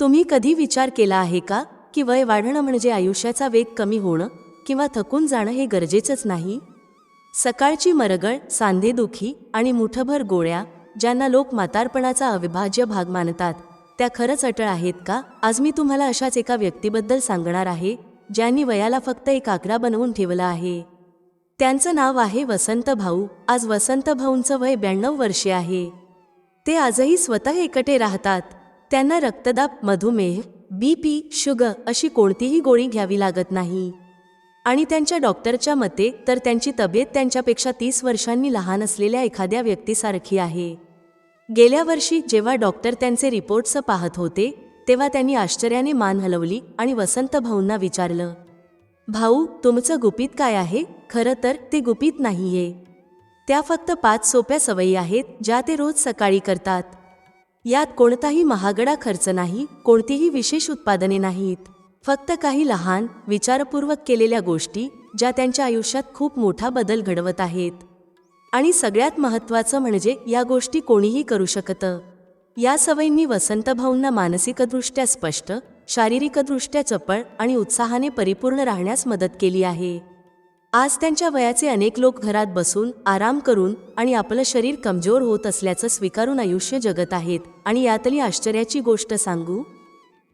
तुम्ही कधी विचार केला आहे का की वय वाढणं म्हणजे आयुष्याचा वेग कमी होणं किंवा थकून जाणं हे गरजेचंच नाही? सकाळची मरगळ सांधेदुखी आणि मुठभर गोळ्या ज्यांना लोक म्हातारपणाचा अविभाज्य भाग मानतात त्या खरंच अटळ आहेत का? आज मी तुम्हाला अशाच एका व्यक्तीबद्दल सांगणार आहे ज्यांनी वयाला फक्त एक आकडा बनवून ठेवला आहे. त्यांचं नाव आहे वसंत भाऊ. आज वसंत भाऊंचं वय ब्याण्णव वर्षे आहे. ते आजही स्वतः एकटे राहतात. त्यांना रक्तदाब मधुमेह बी पी शुगर अशी कोणतीही गोळी घ्यावी लागत नाही. आणि त्यांच्या डॉक्टरच्या मते तर त्यांची तब्येत त्यांच्यापेक्षा तीस वर्षांनी लहान असलेल्या एखाद्या व्यक्तीसारखी आहे. गेल्या वर्षी जेव्हा डॉक्टर त्यांचे रिपोर्ट्स पाहत होते तेव्हा त्यांनी आश्चर्याने मान हलवली आणि वसंत भाऊंना विचारलं भाऊ तुमचं गुपित काय आहे? खरं तर ते गुपित नाहीये. त्या फक्त पाच सोप्या सवयी आहेत ज्या ते रोज सकाळी करतात. यात कोणताही महागडा खर्च नाही कोणतीही विशेष उत्पादने नाहीत. फक्त काही लहान विचारपूर्वक केलेल्या गोष्टी ज्या त्यांच्या आयुष्यात खूप मोठा बदल घडवत आहेत. आणि सगळ्यात महत्त्वाचं म्हणजे या गोष्टी कोणीही करू शकतं. या सवयींनी वसंत भाऊंना मानसिकदृष्ट्या स्पष्ट शारीरिकदृष्ट्या चपळ आणि उत्साहाने परिपूर्ण राहण्यास मदत केली आहे. आज त्यांच्या वयाचे अनेक लोक घरात बसून आराम करून आणि आपलं शरीर कमजोर होत असल्याचं स्वीकारून आयुष्य जगत आहेत. आणि यातली आश्चर्याची गोष्ट सांगू?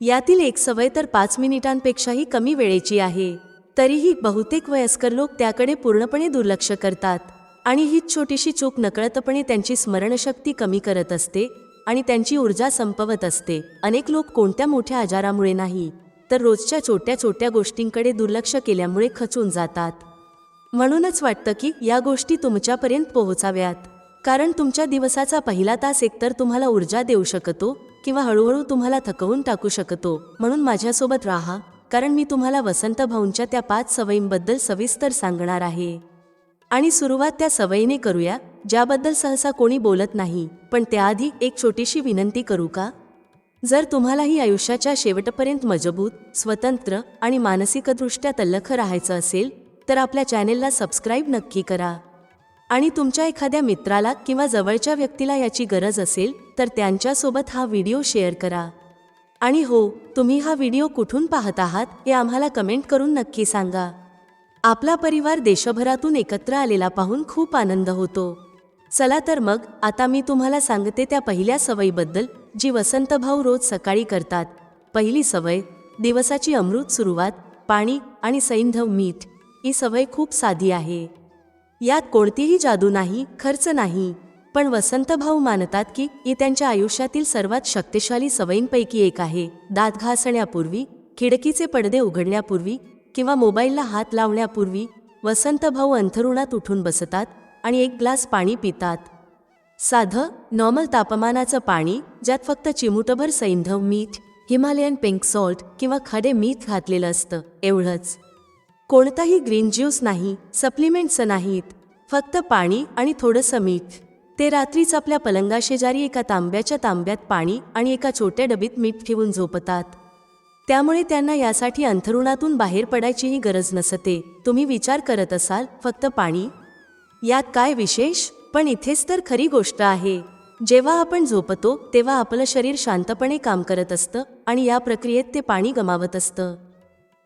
यातील एक सवय तर पाच मिनिटांपेक्षाही कमी वेळेची आहे. तरीही बहुतेक वयस्कर लोक त्याकडे पूर्णपणे दुर्लक्ष करतात. आणि हीच छोटीशी चूक नकळतपणे त्यांची स्मरणशक्ती कमी करत असते आणि त्यांची ऊर्जा संपवत असते. अनेक लोक कोणत्या मोठ्या आजारामुळे नाही तर रोजच्या छोट्या छोट्या गोष्टींकडे दुर्लक्ष केल्यामुळे खचून जातात. म्हणूनच वाटतं की या गोष्टी तुमच्यापर्यंत पोहोचाव्यात. कारण तुमच्या दिवसाचा पहिला तास एकतर तुम्हाला ऊर्जा देऊ शकतो किंवा हळूहळू तुम्हाला थकवून टाकू शकतो. म्हणून माझ्यासोबत राहा कारण मी तुम्हाला वसंत भाऊंच्या त्या पाच सवयींबद्दल सविस्तर सांगणार आहे. आणि सुरुवात त्या सवयीने करूया ज्याबद्दल सहसा कोणी बोलत नाही. पण त्याआधी एक छोटीशी विनंती करू का? जर तुम्हालाही आयुष्याच्या शेवटपर्यंत मजबूत स्वतंत्र आणि मानसिकदृष्ट्या तल्लख राहायचं असेल तर आपल्या चॅनेलला सबस्क्राईब नक्की करा. आणि तुमच्या एखाद्या मित्राला किंवा जवळच्या व्यक्तीला याची गरज असेल तर त्यांच्यासोबत हा व्हिडिओ शेअर करा. आणि हो तुम्ही हा व्हिडिओ कुठून पाहत आहात हे आम्हाला कमेंट करून नक्की सांगा. आपला परिवार देशभरातून एकत्र आलेला पाहून खूप आनंद होतो. चला तर मग आता मी तुम्हाला सांगते त्या पहिल्या सवयीबद्दल जी वसंतभाऊ रोज सकाळी करतात. पहिली सवय दिवसाची अमृत सुरुवात पाणी आणि सैंधव मीठ. ही सवय खूप साधी आहे. यात कोणतीही जादू नाही खर्च नाही पण वसंत भाऊ मानतात की ही त्यांच्या आयुष्यातील सर्वात शक्तिशाली सवयींपैकी एक आहे. दात घासण्यापूर्वी खिडकीचे पडदे उघडण्यापूर्वी किंवा मोबाईलला हात लावण्यापूर्वी वसंत भाऊ अंथरुणात उठून बसतात आणि एक ग्लास पाणी पितात. साधं नॉर्मल तापमानाचं पाणी ज्यात फक्त चिमुटभर सैंधव मीठ हिमालयन पिंक सॉल्ट किंवा खडे मीठ घातलेलं असतं एवढंच. कोणताही ग्रीन ज्यूस नाही सप्लिमेंट्स नाहीत फक्त पाणी आणि थोडंसं मीठ. ते रात्रीच आपल्या पलंगाशेजारी एका तांब्याच्या तांब्यात पाणी आणि एका छोट्या डबीत मीठ ठेवून झोपतात. त्यामुळे त्यांना यासाठी अंथरुणातून बाहेर पडायचीही गरज नसते. तुम्ही विचार करत असाल फक्त पाणी? यात काय विशेष? पण इथेच तर खरी गोष्ट आहे. जेव्हा आपण झोपतो तेव्हा आपलं शरीर शांतपणे काम करत असतं आणि या प्रक्रियेत ते पाणी गमावत असतं.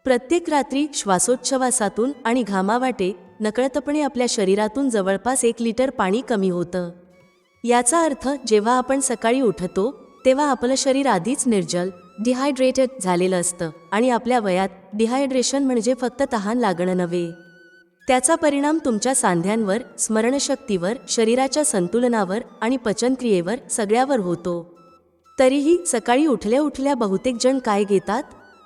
प्रत्येक रात्री श्वासोच्छवासातून आणि घामावाटे नकळतपणे आपल्या शरीरातून जवळपास एक लिटर पाणी कमी होतं. याचा अर्थ जेव्हा आपण सकाळी उठतो तेव्हा आपलं शरीर आधीच निर्जल डिहायड्रेटेड झालेलं असतं आणि आपल्या वयात डिहायड्रेशन म्हणजे फक्त तहान लागणं नव्हे. त्याचा परिणाम तुमच्या सांध्यांवर स्मरणशक्तीवर शरीराच्या संतुलनावर आणि पचनक्रियेवर सगळ्यावर होतो. तरीही सकाळी उठल्या उठल्या बहुतेक जण काय घेतात?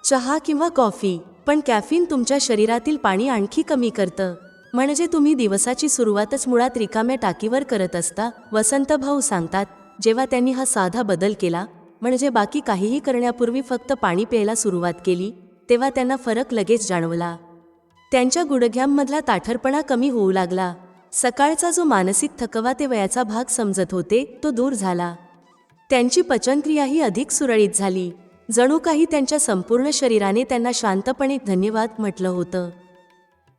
चहा किंवा कॉफी पण कॅफिन तुमच्या शरीरातील पाणी आणखी कमी करतं. म्हणजे तुम्ही दिवसाची सुरुवातच मुळात रिकाम्या टाकीवर करत असता वसंत भाऊ सांगतात जेव्हा त्यांनी हा साधा बदल केला म्हणजे बाकी काहीही करण्यापूर्वी फक्त पाणी प्यायला सुरुवात केली तेव्हा त्यांना फरक लगेच जाणवला. त्यांच्या गुडघ्यांमधला ताठरपणा कमी होऊ लागला. सकाळचा जो मानसिक थकवा ते वयाचा भाग समजत होते तो दूर झाला. त्यांची पचनक्रियाही अधिक सुरळीत झाली. जणू काही त्यांच्या संपूर्ण शरीराने त्यांना शांतपणे धन्यवाद म्हटलं होतं.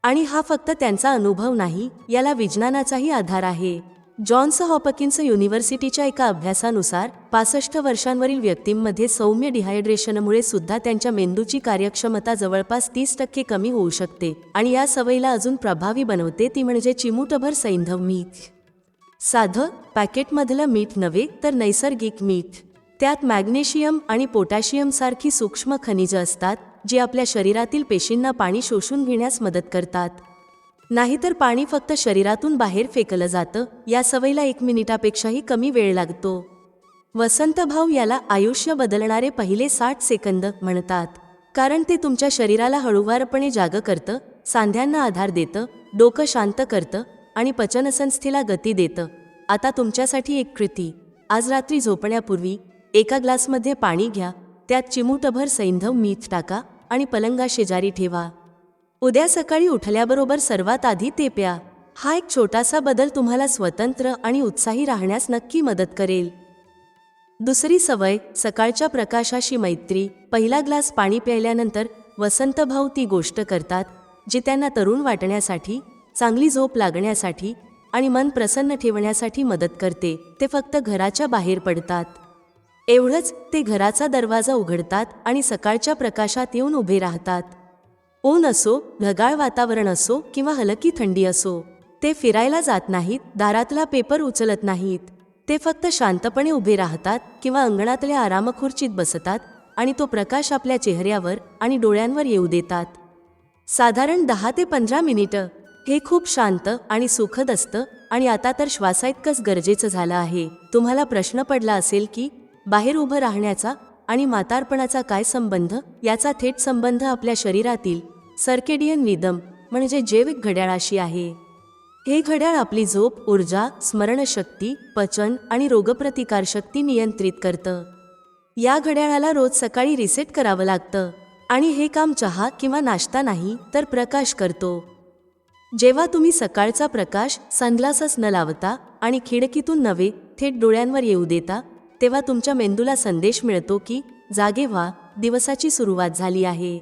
आणि हा फक्त त्यांचा अनुभव नाही याला विज्ञानाचाही आधार आहे. जॉन्स हॉपकिन्स युनिव्हर्सिटीच्या एका अभ्यासानुसार पासष्ट वर्षांवरील व्यक्तींमध्ये सौम्य डिहायड्रेशनमुळे सुद्धा त्यांच्या मेंदूची कार्यक्षमता जवळपास तीस टक्के कमी होऊ शकते आणि या सवयीला अजून प्रभावी बनवते ती म्हणजे चिमूटभर सैंधव मीठ. साधं पॅकेटमधलं मीठ नव्हे तर नैसर्गिक मीठ. त्यात मॅग्नेशियम आणि पोटॅशियमसारखी सूक्ष्म खनिजं असतात जी आपल्या शरीरातील पेशींना पाणी शोषून घेण्यास मदत करतात. नाहीतर पाणी फक्त शरीरातून बाहेर फेकलं जातं या सवयीला एक मिनिटापेक्षाही कमी वेळ लागतो. वसंतभाऊ याला आयुष्य बदलणारे पहिले साठ सेकंद म्हणतात. कारण ते तुमच्या शरीराला हळूवारपणे जाग करतं सांध्यांना आधार देतं डोकं शांत करतं आणि पचनसंस्थेला गती देतं. आता तुमच्यासाठी एक कृती. आज रात्री झोपण्यापूर्वी एका ग्लासमध्ये पाणी घ्या त्यात चिमूटभर सैंधव मीठ टाका आणि पलंगा शेजारी ठेवा. उद्या सकाळी उठल्याबरोबर सर्वात आधी ते प्या. हा एक छोटासा बदल तुम्हाला स्वतंत्र आणि उत्साही राहण्यास नक्की मदत करेल. दुसरी सवय सकाळच्या प्रकाशाशी मैत्री. पहिला ग्लास पाणी प्यायल्यानंतर वसंत भाऊ ती गोष्ट करतात जी त्यांना तरुण वाटण्यासाठी चांगली झोप लागण्यासाठी आणि मन प्रसन्न ठेवण्यासाठी मदत करते. ते फक्त घराच्या बाहेर पडतात. एवढंच ते घराचा दरवाजा उघडतात आणि सकाळच्या प्रकाशात येऊन उभे राहतात. ऊन असो ढगाळ वातावरण असो किंवा हलकी थंडी असो ते फिरायला जात नाहीत दारातला पेपर उचलत नाहीत. ते फक्त शांतपणे उभे राहतात किंवा अंगणातल्या आरामखुर्चीत बसतात आणि तो प्रकाश आपल्या चेहऱ्यावर आणि डोळ्यांवर येऊ देतात. साधारण दहा ते पंधरा मिनिटं. हे खूप शांत आणि सुखद असतं आणि आता तर श्वासाइतकंच गरजेचं झालं आहे. तुम्हाला प्रश्न पडला असेल की बाहेर उभं राहण्याचा आणि म्हातारपणाचा काय संबंध? याचा थेट संबंध आपल्या शरीरातील सर्केडियन रिदम म्हणजे जैविक घड्याळाशी आहे. हे घड्याळ आपली झोप ऊर्जा स्मरणशक्ती पचन आणि रोगप्रतिकारशक्ती नियंत्रित करतं. या घड्याळाला रोज सकाळी रिसेट करावं लागतं. आणि हे काम चहा किंवा नाश्ता नाही तर प्रकाश करतो. जेव्हा तुम्ही सकाळचा प्रकाश सनग्लासच न लावता आणि खिडकीतून नव्हे थेट डोळ्यांवर येऊ देता तेव्हा तुमच्या मेंदूला संदेश मिळतो की जागे व्हा दिवसाची सुरुवात झाली आहे.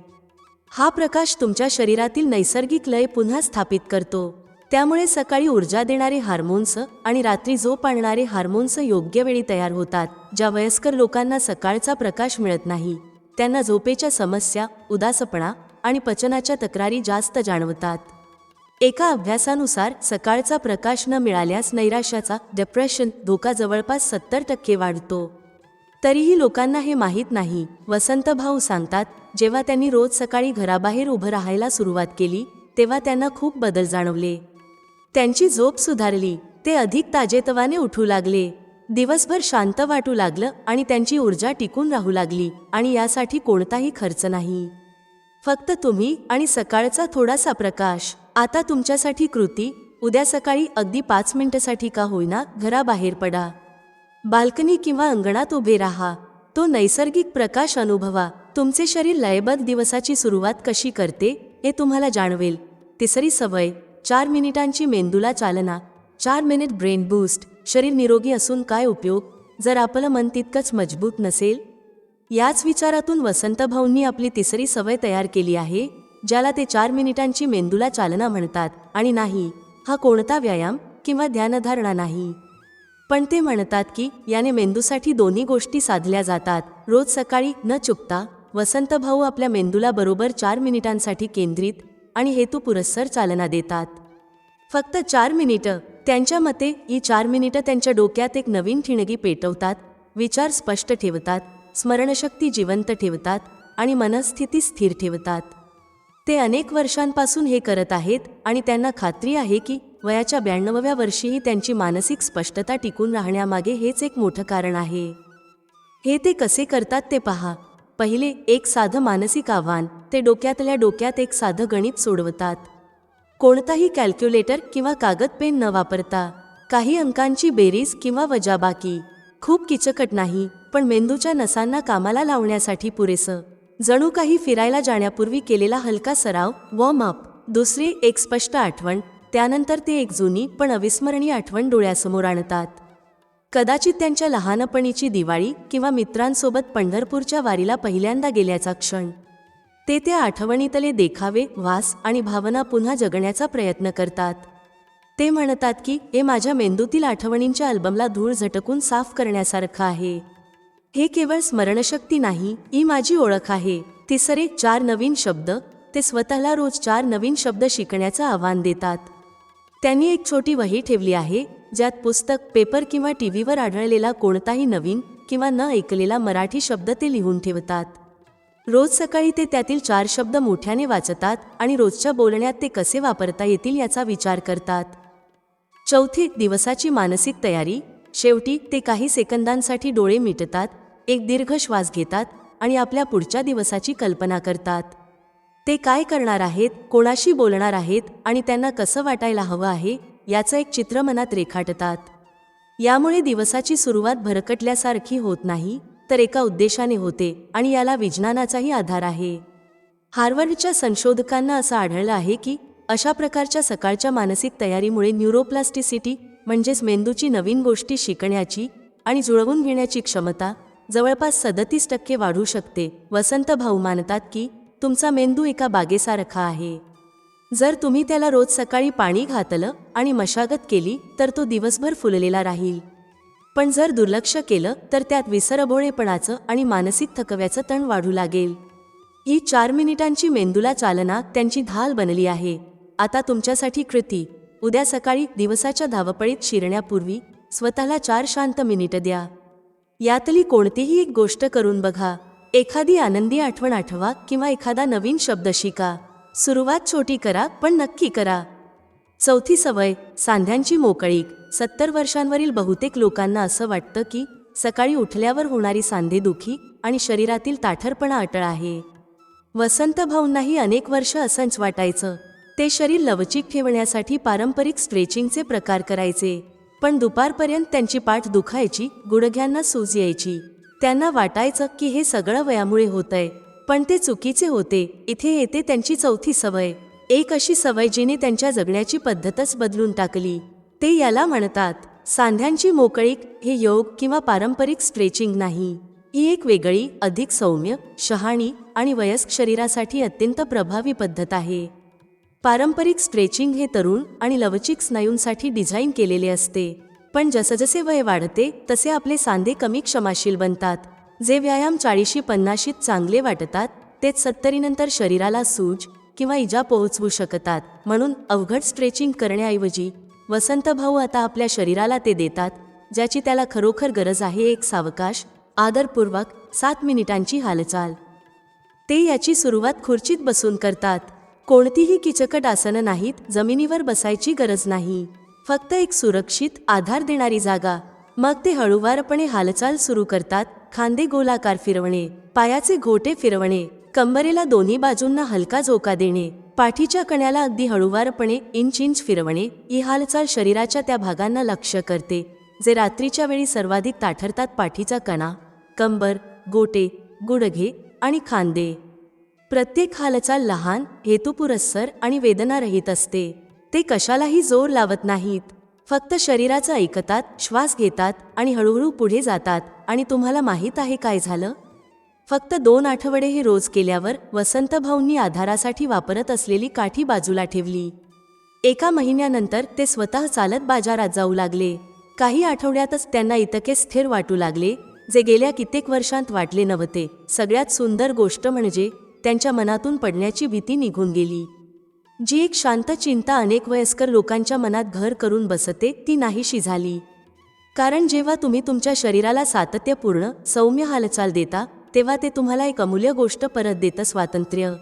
हा प्रकाश तुमच्या शरीरातील नैसर्गिक लय पुन्हा स्थापित करतो. त्यामुळे सकाळी ऊर्जा देणारे हार्मोन्स आणि रात्री झोप आणणारे हार्मोन्स योग्य वेळी तयार होतात ज्या वयस्कर लोकांना सकाळचा प्रकाश मिळत नाही. त्यांना झोपेच्या समस्या उदासपणा आणि पचनाच्या तक्रारी जास्त जाणवतात. एका अभ्यासानुसार सकाळचा प्रकाश न मिळाल्यास नैराश्याचा डिप्रेशन धोका जवळपास सत्तर टक्के वाढतो. तरीही लोकांना हे माहीत नाही. वसंत भाऊ सांगतात जेव्हा त्यांनी रोज सकाळी घराबाहेर उभं राहायला सुरुवात केली तेव्हा त्यांना खूप बदल जाणवले. त्यांची झोप सुधारली ते अधिक ताजेतवाने उठू लागले. दिवसभर शांत वाटू लागलं आणि त्यांची ऊर्जा टिकून राहू लागली आणि यासाठी कोणताही खर्च नाही. फक्त तुम्ही आणि सकाळचा थोडासा प्रकाश. आता तुमच्यासाठी कृती. उद्या सकाळी अगदी पाच मिनिटासाठी का होईना घराबाहेर पडा. बाल्कनी किंवा अंगणात उभे राहा. तो नैसर्गिक प्रकाश अनुभवा. तुमचे शरीर लयबद्ध दिवसाची सुरुवात कशी करते हे तुम्हाला जाणवेल. तिसरी सवय. चार मिनिटांची मेंदूला चालना. चार मिनिट ब्रेन बूस्ट. शरीर निरोगी असून काय उपयोग? जर आपलं मन तितकंच मजबूत नसेल याच विचारातून वसंतभाऊंनी आपली तिसरी सवय तयार केली आहे ज्याला ते चार मिनिटांची मेंदूला चालना म्हणतात आणि नाही हा कोणता व्यायाम किंवा ध्यानधारणा नाही. पण ते म्हणतात की याने मेंदूसाठी दोन्ही गोष्टी साधल्या जातात रोज सकाळी न चुकता वसंतभाऊ आपल्या मेंदूला बरोबर चार मिनिटांसाठी केंद्रित आणि हेतू पुरस्सर चालना देतात. फक्त चार मिनिटं त्यांच्या मते ही चार मिनिटं त्यांच्या डोक्यात एक नवीन ठिणगी पेटवतात विचार स्पष्ट ठेवतात स्मरणशक्ती जिवंत ठेवतात आणि मनस्थिती स्थिर ठेवतात. ते अनेक वर्षांपासून हे करत आहेत आणि त्यांना खात्री आहे की वयाच्या ब्याण्णवव्या वर्षीही त्यांची मानसिक स्पष्टता टिकून राहण्यामागे हेच एक मोठं कारण आहे. हे ते कसे करतात ते पहा. पहिले एक साधं मानसिक आव्हान ते डोक्यातल्या डोक्यात एक साधं गणित सोडवतात. कोणताही कॅल्क्युलेटर किंवा कागद पेन न वापरता काही अंकांची बेरीज किंवा वजाबाकी खूप किचकट नाही पण मेंदूच्या नसांना कामाला लावण्यासाठी पुरेसं. जणू काही फिरायला जाण्यापूर्वी केलेला हलका सराव वॉर्म अप दुसरी एक स्पष्ट आठवण त्यानंतर ते एक जुनी पण अविस्मरणीय आठवण डोळ्यासमोर आणतात. कदाचित त्यांच्या लहानपणीची दिवाळी किंवा मित्रांसोबत पंढरपूरच्या वारीला पहिल्यांदा गेल्याचा क्षण. ते त्या आठवणीतले देखावे वास आणि भावना पुन्हा जगण्याचा प्रयत्न करतात. ते म्हणतात की हे माझ्या मेंदूतील आठवणींच्या अल्बमला धूळ झटकून साफ करण्यासारखं आहे. हे केवळ स्मरणशक्ती नाही ही माझी ओळख आहे. तिसरे चार नवीन शब्द ते स्वतःला रोज चार नवीन शब्द शिकण्याचं आव्हान देतात. त्यांनी एक छोटी वही ठेवली आहे ज्यात पुस्तक पेपर किंवा टी व्हीवर आढळलेला कोणताही नवीन किंवा न ऐकलेला मराठी शब्द ते लिहून ठेवतात. रोज सकाळी ते त्यातील चार शब्द मोठ्याने वाचतात आणि रोजच्या बोलण्यात ते कसे वापरता येतील याचा विचार करतात. चौथी दिवसाची मानसिक तयारी. शेवटी ते काही सेकंदांसाठी डोळे मिटतात एक दीर्घ श्वास घेतात आणि आपल्या पुढच्या दिवसाची कल्पना करतात. ते काय करणार आहेत कोणाशी बोलणार आहेत आणि त्यांना कसं वाटायला हवं आहे याचं एक चित्र मनात रेखाटतात. यामुळे दिवसाची सुरुवात भरकटल्यासारखी होत नाही तर एका उद्देशाने होते आणि याला विज्ञानाचाही आधार आहे. हार्वर्डच्या संशोधकांना असं आढळलं आहे की अशा प्रकारच्या सकाळच्या मानसिक तयारीमुळे न्यूरोप्लास्टिसिटी म्हणजेच मेंदूची नवीन गोष्टी शिकण्याची आणि जुळवून घेण्याची क्षमता जवळपास सदतीस टक्के वाढू शकते. वसंत भाऊ मानतात की तुमचा मेंदू एका बागेसारखा आहे. जर तुम्ही त्याला रोज सकाळी पाणी घातलं आणि मशागत केली तर तो दिवसभर फुललेला राहील. पण जर दुर्लक्ष केलं तर त्यात विसरभोळेपणाचं आणि मानसिक थकव्याचं तण वाढू लागेल. ही चार मिनिटांची मेंदूला चालना त्यांची ढाल बनली आहे. आता तुमच्यासाठी कृती. उद्या सकाळी दिवसाच्या धावपळीत शिरण्यापूर्वी स्वतःला चार शांत मिनिटं द्या. यातली कोणतीही एक गोष्ट करून बघा. एखादी आनंदी आठवण आठवा किंवा एखादा नवीन शब्द शिका. सुरुवात छोटी करा पण नक्की करा. चौथी सवय सांध्यांची मोकळीक. सत्तर वर्षांवरील बहुतेक लोकांना असं वाटतं की सकाळी उठल्यावर होणारी सांधेदुखी आणि शरीरातील ताठरपणा अटळ आहे. वसंत भाऊंनाही अनेक वर्ष असंच वाटायचं. ते शरीर लवचिक ठेवण्यासाठी पारंपरिक स्ट्रेचिंगचे प्रकार करायचे. पण दुपारपर्यंत त्यांची पाठ दुखायची गुडघ्यांना सूज यायची. त्यांना वाटायचं की हे सगळं वयामुळे होतंय. पण ते चुकीचे होते. इथे येते त्यांची चौथी सवय. एक अशी सवय जिने त्यांच्या जगण्याची पद्धतच बदलून टाकली. ते याला म्हणतात सांध्यांची मोकळीक हे योग किंवा पारंपरिक स्ट्रेचिंग नाही. ही एक वेगळी अधिक सौम्य शहाणी आणि वयस्क शरीरासाठी अत्यंत प्रभावी पद्धत आहे. पारंपरिक स्ट्रेचिंग हे तरुण आणि लवचिक स्नायूंसाठी डिझाईन केलेले असते. पण जसजसे वय वाढते तसे आपले सांधे कमी क्षमाशील बनतात. जे व्यायाम चाळीशी पन्नाशीत चांगले वाटतात तेच सत्तरीनंतर शरीराला सूज किंवा इजा पोहोचवू शकतात. म्हणून अवघड स्ट्रेचिंग करण्याऐवजी वसंत भाऊ आता आपल्या शरीराला ते देतात ज्याची त्याला खरोखर गरज आहे एक सावकाश आदरपूर्वक सात मिनिटांची हालचाल. ते याची सुरुवात खुर्चीत बसून करतात. कोणतीही किचकट आसनं नाहीत जमिनीवर बसायची गरज नाही. फक्त एक सुरक्षित आधार देणारी जागा. मग ते हळूवारपणे हालचाल सुरू करतात खांदे गोलाकार फिरवणे पायाचे घोटे फिरवणे कंबरेला दोन्ही बाजूंना हलका झोका देणे पाठीच्या कण्याला अगदी हळूवारपणे इंच इंच फिरवणे ही हालचाल शरीराच्या त्या भागांना लक्ष्य करते जे रात्रीच्या वेळी सर्वाधिक ताठरतात पाठीचा कणा कंबर गोटे गुडघे आणि खांदे. प्रत्येक हालचाल लहान हेतुपुरस्सर आणि वेदनारहित असते. ते कशालाही जोर लावत नाहीत. फक्त शरीराचं ऐकतात श्वास घेतात आणि हळूहळू पुढे जातात. आणि तुम्हाला माहीत आहे काय झालं? फक्त दोन आठवडे हे रोज केल्यावर वसंत भाऊंनी आधारासाठी वापरत असलेली काठी बाजूला ठेवली. एका महिन्यानंतर ते स्वतः चालत बाजारात जाऊ लागले. काही आठवड्यातच त्यांना इतके स्थिर वाटू लागले जे गेल्या कित्येक वर्षांत वाटले नव्हते. सगळ्यात सुंदर गोष्ट म्हणजे त्यांच्या मनातून पडण्याची भीती निघून गेली. जी एक शांत चिंता अनेक वयस्कर लोकांच्या मनात घर करून बसते ती नाहीशी झाली. कारण जेव्हा तुम्ही तुमच्या शरीराला सातत्यपूर्ण सौम्य हालचाल देता तेव्हा ते तुम्हाला एक अमूल्य गोष्ट परत देतं स्वातंत्र्य.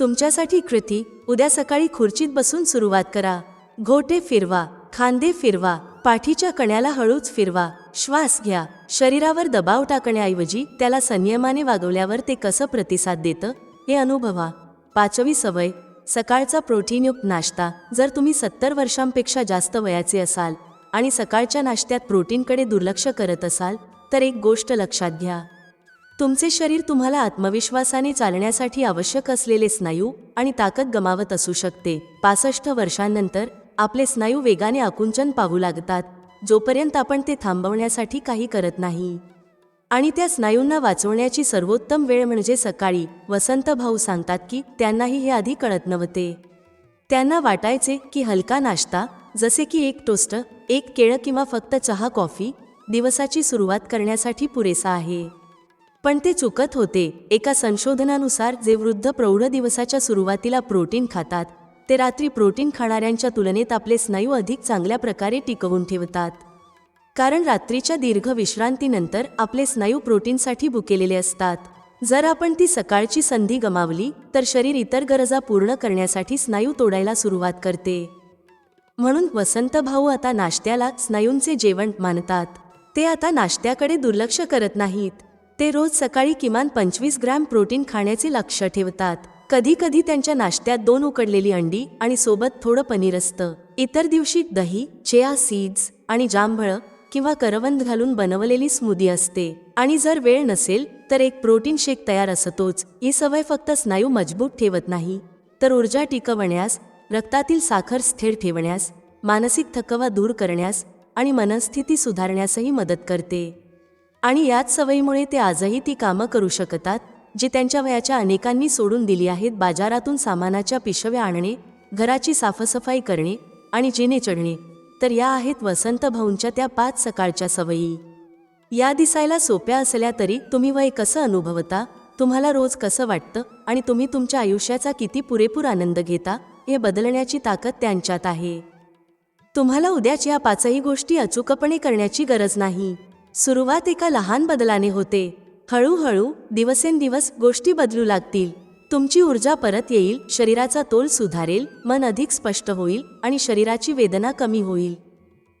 तुमच्यासाठी कृती उद्या सकाळी खुर्चीत बसून सुरुवात करा. घोटे फिरवा खांदे फिरवा पाठीच्या कण्याला हळूच फिरवा. श्वास घ्या. शरीरावर दबाव टाकण्याऐवजी त्याला संयमाने वागवल्यावर ते कसं प्रतिसाद देतं हे अनुभवा. पाचवी सवय सकाळचा प्रोटीनयुक्त नाश्ता. जर तुम्ही सत्तर वर्षांपेक्षा जास्त वयाचे असाल आणि सकाळच्या नाश्त्यात प्रोटीनकडे दुर्लक्ष करत असाल तर एक गोष्ट लक्षात घ्या. तुमचे शरीर तुम्हाला आत्मविश्वासाने चालण्यासाठी आवश्यक असलेले स्नायू आणि ताकद गमावत असू शकते. पासष्ट वर्षांनंतर आपले स्नायू वेगाने आकुंचन पाहू लागतात. जोपर्यंत आपण ते थांबवण्यासाठी काही करत नाही. आणि त्या स्नायूंना वाचवण्याची सर्वोत्तम वेळ म्हणजे सकाळी वसंत भाऊ सांगतात की त्यांनाही हे आधी कळत नव्हते. त्यांना वाटायचे की हलका नाश्ता जसे की एक टोस्ट एक केळं किंवा फक्त चहा कॉफी दिवसाची सुरुवात करण्यासाठी पुरेसा आहे. पण ते चुकत होते. एका संशोधनानुसार जे वृद्ध प्रौढ दिवसाच्या सुरुवातीला प्रोटीन खातात ते रात्री प्रोटीन खाणाऱ्यांच्या तुलनेत आपले स्नायू अधिक चांगल्या प्रकारे टिकवून ठेवतात. कारण रात्रीच्या दीर्घ विश्रांतीनंतर आपले स्नायू प्रोटीनसाठी बुकेलेले असतात. जर आपण ती सकाळची संधी गमावली तर शरीर इतर गरजा पूर्ण करण्यासाठी स्नायू तोडायला सुरुवात करते. म्हणून वसंत भाऊ आता नाश्त्याला स्नायूंचे जेवण मानतात. ते आता नाश्त्याकडे दुर्लक्ष करत नाहीत. ते रोज सकाळी किमान पंचवीस ग्रॅम प्रोटीन खाण्याचे लक्ष ठेवतात. कधी कधी त्यांच्या नाश्त्यात दोन उकडलेली अंडी आणि सोबत थोडं पनीर असतं. इतर दिवशी दही चेया सीड्स आणि जांभळं किंवा करवंद घालून बनवलेली स्मूदी असते. आणि जर वेळ नसेल तर एक प्रोटीन शेक तयार असतोच. ही सवय फक्त स्नायू मजबूत ठेवत नाही. तर ऊर्जा टिकवण्यास रक्तातील साखर स्थिर ठेवण्यास मानसिक थकवा दूर करण्यास आणि मनस्थिती सुधारण्यासही मदत करते. आणि याच सवयीमुळे ते आजही ती कामं करू शकतात जी त्यांच्या वयाच्या अनेकांनी सोडून दिली आहेत बाजारातून सामानाच्या पिशव्या आणणे घराची साफसफाई करणे आणि जिने चढणे तर या आहेत वसंत भाऊंच्या त्या पाच सकाळच्या सवयी. या दिसायला सोप्या असल्या तरी तुम्ही वय कसं अनुभवता तुम्हाला रोज कसं वाटतं आणि तुम्ही तुमच्या आयुष्याचा किती पुरेपूर आनंद घेता हे बदलण्याची ताकद त्यांच्यात आहे. तुम्हाला उद्याच या पाचही गोष्टी अचूकपणे करण्याची गरज नाही. सुरुवात एका लहान बदलाने होते. हळूहळू दिवसेंदिवस गोष्टी बदलू लागतील. तुमची ऊर्जा परत येईल शरीराचा तोल सुधारेल मन अधिक स्पष्ट होईल आणि शरीराची वेदना कमी होईल.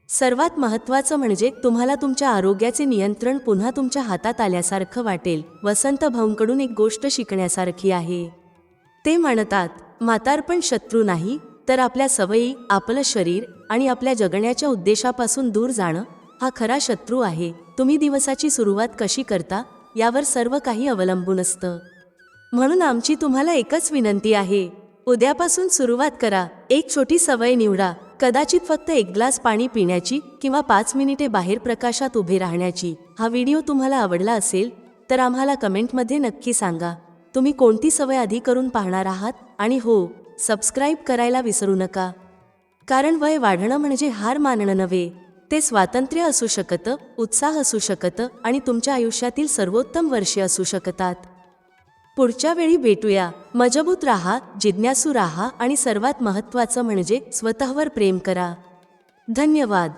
सर्वात महत्त्वाचं म्हणजे तुम्हाला तुमच्या आरोग्याचे नियंत्रण पुन्हा तुमच्या हातात आल्यासारखं वाटेल. वसंत भाऊंकडून एक गोष्ट शिकण्यासारखी आहे. ते म्हणतात म्हातारपण शत्रू नाही तर आपल्या सवयी आपलं शरीर आणि आपल्या जगण्याच्या उद्देशापासून दूर जाणं हा खरा शत्रू आहे. तुम्ही दिवसाची सुरुवात कशी करता यावर सर्व काही अवलंबून असतं. म्हणून आमची तुम्हाला एकच विनंती आहे. उद्यापासून सुरुवात करा. एक छोटी सवय निवडा. कदाचित फक्त एक ग्लास पाणी पिण्याची किंवा पाच मिनिटे बाहेर प्रकाशात उभे राहण्याची. हा व्हिडिओ तुम्हाला आवडला असेल तर आम्हाला कमेंटमध्ये नक्की सांगा. तुम्ही कोणती सवय आधी करून पाहणार आहात? आणि हो सबस्क्राईब करायला विसरू नका. कारण वय वाढणं म्हणजे हार मानणं नव्हे. ते स्वातंत्र्य असू शकतं उत्साह असू शकतं आणि तुमच्या आयुष्यातील सर्वोत्तम वर्षे असू शकतात. पुढच्या वेळी भेटूया. मजबूत राहा जिज्ञासू राहा आणि सर्वात महत्त्वाचं म्हणजे स्वतःवर प्रेम करा. धन्यवाद.